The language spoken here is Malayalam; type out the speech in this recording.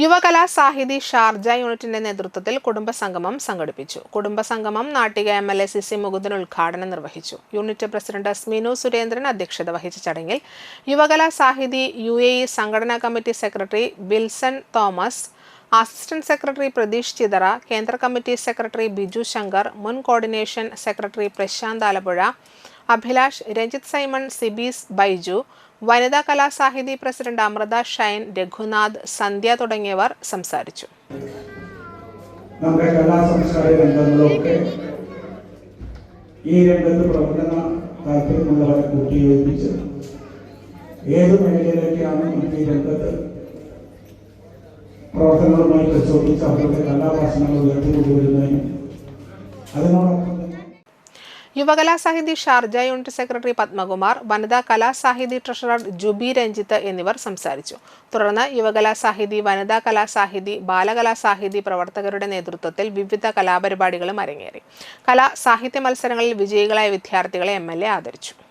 യുവകലാ സാഹിതി ഷാർജ യൂണിറ്റിന്റെ നേതൃത്വത്തിൽ കുടുംബസംഗമം സംഘടിപ്പിച്ചു. കുടുംബസംഗമം Nattika M L A C C Mukundan ഉദ്ഘാടനം നിർവഹിച്ചു. യൂണിറ്റ് പ്രസിഡന്റ് സ്മിനു സുരേന്ദ്രൻ അധ്യക്ഷത വഹിച്ച ചടങ്ങിൽ Yuvakala Sahithi U A E സംഘടനാ committee secretary Bilson Thomas assistant secretary Pratheesh Chithara കേന്ദ്ര കമ്മിറ്റി സെക്രട്ടറി ബിജു ശങ്കർ മുൻ coordination secretary Prashanth Alappuzha Abhilash Ranjith Simon Sibees Baiju Vanitha Kalasahithi president Amrutha Shine Raghunath Sandhya തുടങ്ങിയവർ സംസാരിച്ചു. ഈ രംഗത്ത് പ്രവർത്തന താല്പര്യമുള്ളവരെ കൂട്ടിയോജിപ്പിച്ച് ഏത് മേഖലയിലേക്കാണ് ഈ രംഗത്ത് പ്രവർത്തനങ്ങളുമായി പരിശോധിച്ച് അവരുടെ കലാഭാഷണങ്ങൾ ഉയർത്തിക്കൊണ്ടുവരുന്നതിനും അതിനോടൊപ്പം തന്നെ Yuvakala Sahithi Sharjah unit secretary Padmakumar വനിതാ കലാസാഹിതി ട്രഷറർ ജുബി രഞ്ജിത്ത് എന്നിവർ സംസാരിച്ചു. തുടർന്ന് യുവകലാ സാഹിതി വനിതാ കലാസാഹിതി ബാലകലാസാഹിതി പ്രവർത്തകരുടെ നേതൃത്വത്തിൽ വിവിധ കലാപരിപാടികളും അരങ്ങേറി. കലാ സാഹിത്യ മത്സരങ്ങളിൽ വിജയികളായ വിദ്യാർത്ഥികളെ എം ആദരിച്ചു.